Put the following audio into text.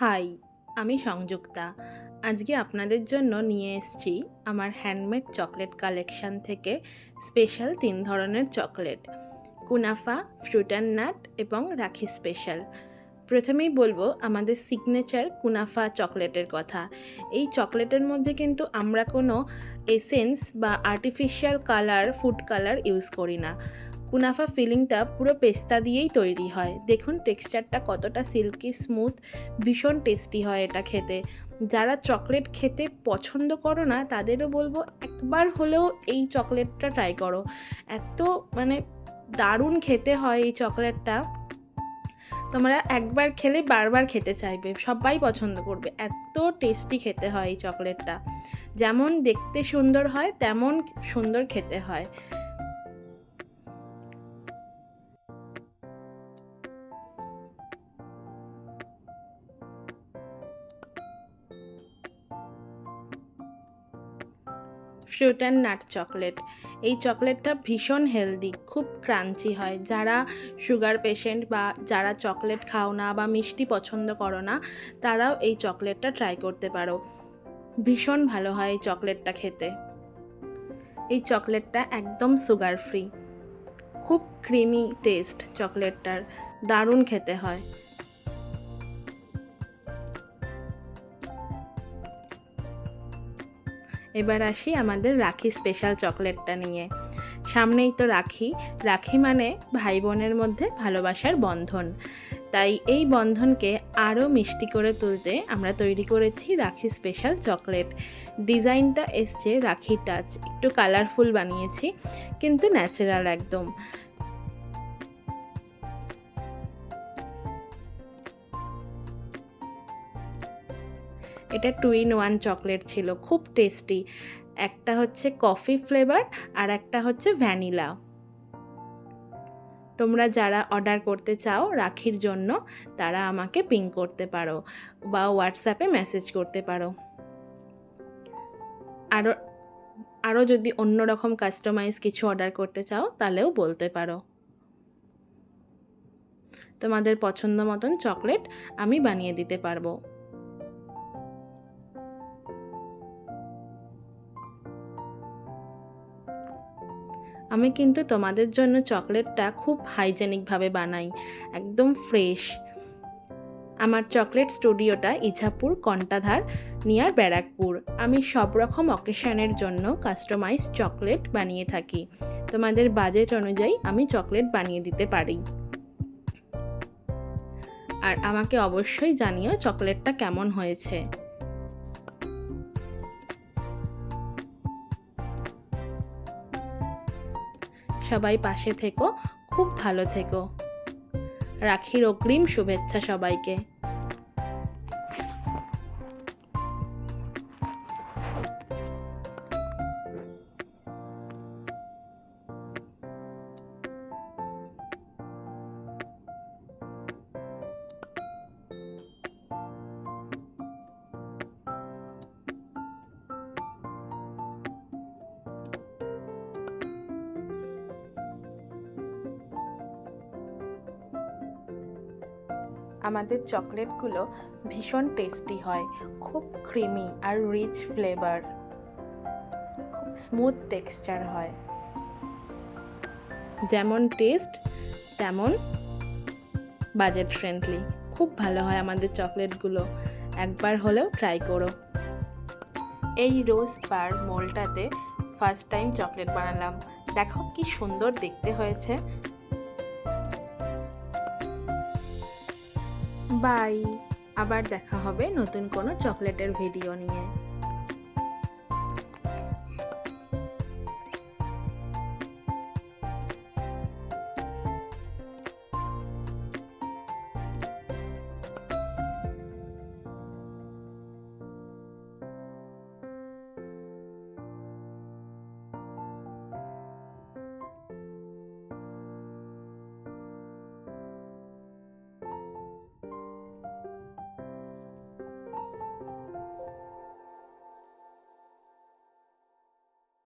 High, আমি সংযুক্তা। আজকে আপনাদের জন্য নিয়ে এসেছি আমার হ্যান্ডমেড চকলেট কালেকশন থেকে স্পেশাল তিন ধরনের chocolate. Kunafa, fruit and nut এবং রাখি স্পেশাল। প্রথমেই বলব আমাদের সিগনেচার কুনাফা চকলেটের কথা। এই চকলেটের মধ্যে কিন্তু আমরা কোনো এসেন্স বা artificial colour food colour use করি না। কুনাফা ফিলিংটা পুরো পেস্তা দিয়েই তৈরি হয়। দেখুন টেক্সচারটা কতটা সিল্কি স্মুথ, ভীষণ টেস্টি হয় এটা খেতে। যারা চকলেট খেতে পছন্দ করো না, তাদেরও বলব একবার হলেও এই চকলেটটা ট্রাই করো। এত মানে দারুণ খেতে হয় এই চকলেটটা। তোমরা একবার খেলে বারবার খেতে চাইবে, সবাই পছন্দ করবে। এত টেস্টি খেতে হয় এই চকলেটটা। যেমন দেখতে সুন্দর হয়, তেমন সুন্দর খেতে হয়। Fruit and nut chocolate. এই চকলেটটা ভীষণ হেলদি, খুব ক্রাঞ্চি হয়। যারা সুগার পেশেন্ট বা যারা চকলেট খাও না বা মিষ্টি পছন্দ করো না, তারাও এই চকলেটটা ট্রাই করতে পারো। ভীষণ ভালো হয় এই চকলেটটা খেতে। এই চকলেটটা একদম সুগার ফ্রি। খুব ক্রিমি টেস্ট চকলেটটার। দারুণ খেতে হয়। এবার আসি আমাদের রাখি স্পেশাল চকলেটটা নিয়ে। সামনেই তো রাখি। রাখি মানে ভাই বোনের মধ্যে ভালোবাসার বন্ধন। তাই এই বন্ধনকে আরও মিষ্টি করে তুলতে আমরা তৈরি করেছি রাখি স্পেশাল চকলেট। ডিজাইনটা এসছে রাখি টাচ একটু কালারফুল বানিয়েছি, কিন্তু ন্যাচারাল একদম। এটা টু ইন ওয়ান চকলেট ছিল, খুব টেস্টি একটা হচ্ছে কফি ফ্লেভার আর একটা হচ্ছে ভ্যানিলা তোমরা যারা অর্ডার করতে চাও রাখির জন্য, তারা আমাকে পিং করতে পারো বা হোয়াটসঅ্যাপে মেসেজ করতে পারো। আরও আরও যদি অন্য রকম কাস্টমাইজ কিছু অর্ডার করতে চাও, তাহলেও বলতে পারো। তোমাদের পছন্দ মতন চকলেট আমি বানিয়ে দিতে পারব। আমি কিন্তু তোমাদের জন্য চকলেটটা খুব হাইজেনিকভাবে বানাই, একদম ফ্রেশ। আমার চকলেট স্টুডিওটা ইছাপুর, কন্টাধার, নিয়ার ব্যারাকপুর। আমি সব রকম অকেশনের জন্য কাস্টমাইজ চকলেট বানিয়ে থাকি। তোমাদের বাজেট অনুযায়ী আমি চকলেট বানিয়ে দিতে পারি। আর আমাকে অবশ্যই জানিও চকলেটটা কেমন হয়েছে। সবাই পাশে থেকো খুব ভালো থেকো। রাখির অগ্রিম শুভেচ্ছা সবাইকে। আমাদের চকলেটগুলো ভীষণ টেস্টি হয়, খুব ক্রিমি আর রিচ ফ্লেভার খুব স্মুথ টেক্সচার হয়। যেমন টেস্ট তেমন বাজেট ফ্রেন্ডলি খুব ভালো হয় আমাদের চকলেটগুলো, একবার হলেও ট্রাই করো। এই রোজ পার মোলটাতে ফার্স্ট টাইম চকলেট বানালাম, দেখো কি সুন্দর দেখতে হয়েছে। বাই। আবার দেখা হবে নতুন কোনো চকলেটের ভিডিও নিয়ে।